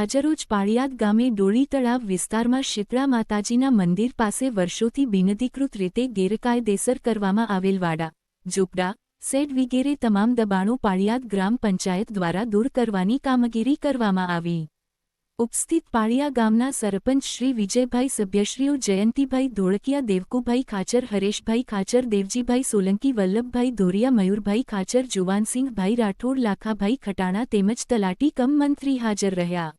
આજરોજ પાળિયાદ ગામે ડોળી તળાવ વિસ્તારમાં શીતળા માતાજીના મંદિર પાસે વર્ષોથી બિનધિકૃત રીતે ગેરકાયદેસર કરવામાં આવેલ વાડા, ઝૂંપડા સેડ વગેરે તમામ દબાણો પાળિયાદ ગ્રામ પંચાયત દ્વારા દૂર કરવાની કામગીરી કરવામાં આવી. ઉપસ્થિત પાળિયા ગામના સરપંચ શ્રી વિજયભાઈ સભ્યશ્રીઓ જયંતિભાઈ ધોળકિયા, દેવકુભાઈ ખાચર, હરેશભાઈ ખાચર, દેવજીભાઈ સોલંકી, વલ્લભભાઈ ધોરિયા, મયુરભાઈ ખાચર, જુવાનસિંહભાઈ રાઠોડ, લાખાભાઈ ખટાણા તેમજ તલાટી કમ મંત્રી હાજર રહ્યા.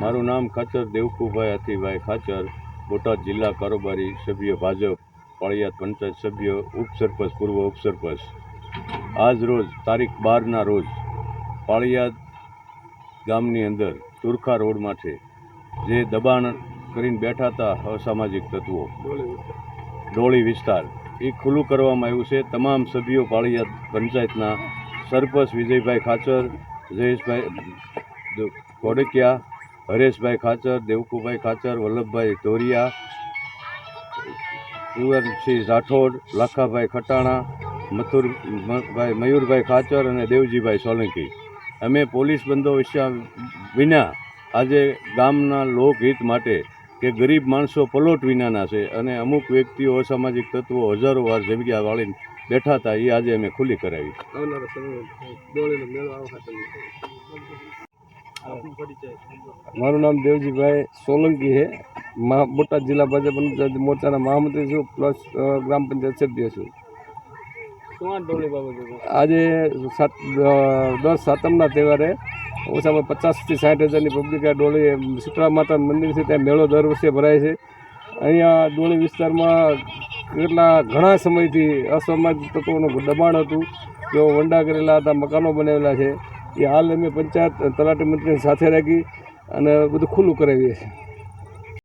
મારું નામ ખાચર દેવકુભાઈ અતિભાઈ ખાચર, બોટાદ જિલ્લા કારોબારી સભ્ય ભાજપ પાળિયાદ પંચાયત સભ્ય, ઉપસરપંચ, પૂર્વ ઉપસરપંચ. આજ રોજ, તારીખ બારના રોજ પાળિયાદ ગામની અંદર તુરખા રોડમાં છે જે દબાણ કરીને બેઠા હતા અસામાજિક તત્વો, ડોળી વિસ્તાર, એ ખુલ્લું કરવામાં આવ્યું છે. તમામ સભ્યો પાળિયાદ પંચાયતના સરપંચ વિજયભાઈ ખાચર, જયેશભાઈ કોડકિયા હરેશભાઈ ખાચર, દેવકુભાઈ ખાચર, વલ્લભભાઈ ઢોરિયા કુંવરસિંહ રાઠોડ, લાખાભાઈ ખટાણા મથુરભાઈ મયુરભાઈ ખાચર અને દેવજીભાઈ સોલંકી. અમે પોલીસ બંદોબસ્ત વિના આજે ગામના લોકહિત માટે કે ગરીબ માણસો પલોટ વિનાના છે અને અમુક વ્યક્તિઓ અસામાજિક તત્વો હજારો વાર જગ્યા વાળીને બેઠા હતા, એ આજે અમે ખુલ્લી કરાવી. મારું નામ દેવજીભાઈ સોલંકી છે. મહા બોટાદ જિલ્લા ભાજપ મોરચાના મહામંત્રી છું પ્લસ ગ્રામ પંચાયત સભ્ય છું. આજે સાત દસ સાતમના તહેવારે ઓછામાં પચાસથી સાઠ હજારની પબ્લિક આ ડોળી શીતળા માતા મંદિર છે ત્યાં મેળો દર વર્ષે ભરાય છે. અહીંયા ડોળી વિસ્તારમાં કેટલા ઘણા સમયથી અસામાજિક તત્વોનું દબાણ હતું. તેઓ વંડા કરેલા હતા મકાનો બનાવેલા છે. એ હાલ અમે પંચાયત તલાટી મંત્રીને સાથે રાખી અને બધું ખુલ્લું કરાવીએ છીએ.